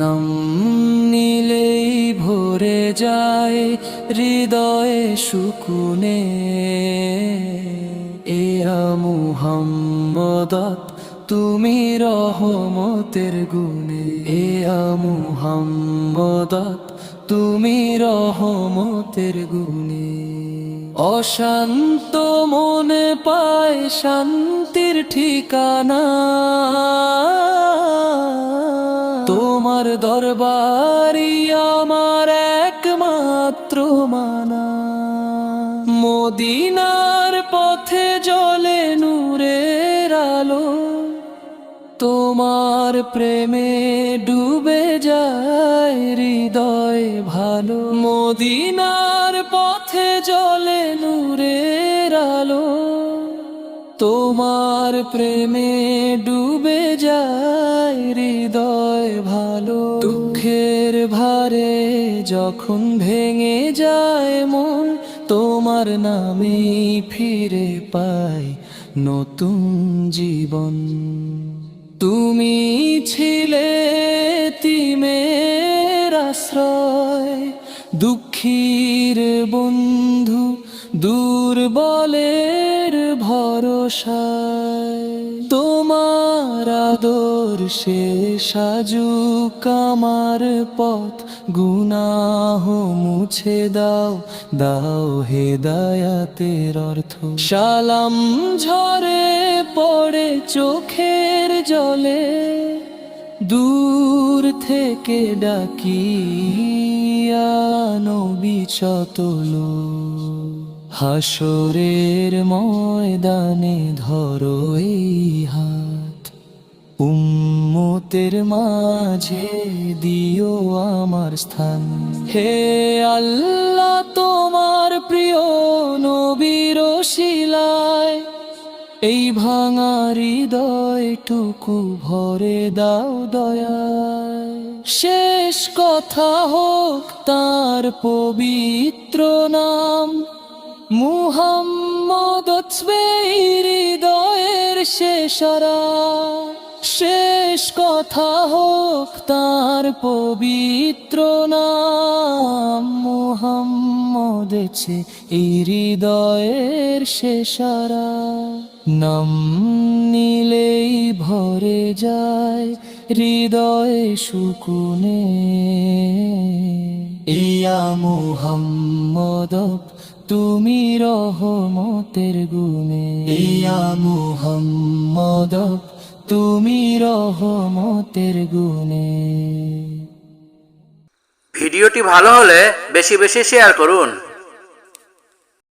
নাম নিলেই ভরে যায় হৃদয়ে সুকুনে এ মুহাম্মদত তুমি রহমতের গুণে এ মুহাম্মদত তুমি রহমতের গুণে। অশান্ত মনে পায় শান্তির ঠিকানা। তোমার দরবারি আমার একমাত্র মানা। মদিনার তোমার প্রেমে ডুবে যায় হৃদয় ভালো। মদিনার পথে জলে নূরের আলো। তোমার প্রেমে ডুবে যায় হৃদয় ভালো। দুঃখের ভারে যখন ভেঙে যায় মন, তোমার নামে ফিরে পাই নতুন জীবন। তুমি ছিলে তিমের দুঃখীর বন্ধু দুর্বলের ভরসায়। তোমার আদর্শে সাজু কামার পথ, গুনাহ মুছে দাও দাও হেদায়াতের অর্থ। সালাম ঝরে পড়ে চোখের জলে দূর থেকে ডাকি নবী চতলো। হাসরের ময়দানে ধরো এই হাত। উম্মতের মাঝে দিও আমার স্থান। হে আল্লাহ, তোমার প্রিয় নবীর এই ভাঙা হৃদয়টুকু ভরে দাও দয়ায় শেষ কথা হোক তার পবিত্র নাম। মুহাম্মদ হৃদয়ের শেষরা শেষ কথা হোক তার পবিত্র নাম। মুহাম্মদ এই হৃদয়ের শেষরা নাম নিলেই ভরে যায় হৃদয়ে সুকুনে। ইয়া মুহাম্মদ, তুমি রহমতের গুণে। ইয়া মুহাম্মদ, তুমি রহমতের গুণে। ভিডিওটি ভালো হলে বেশি বেশি শেয়ার করুন।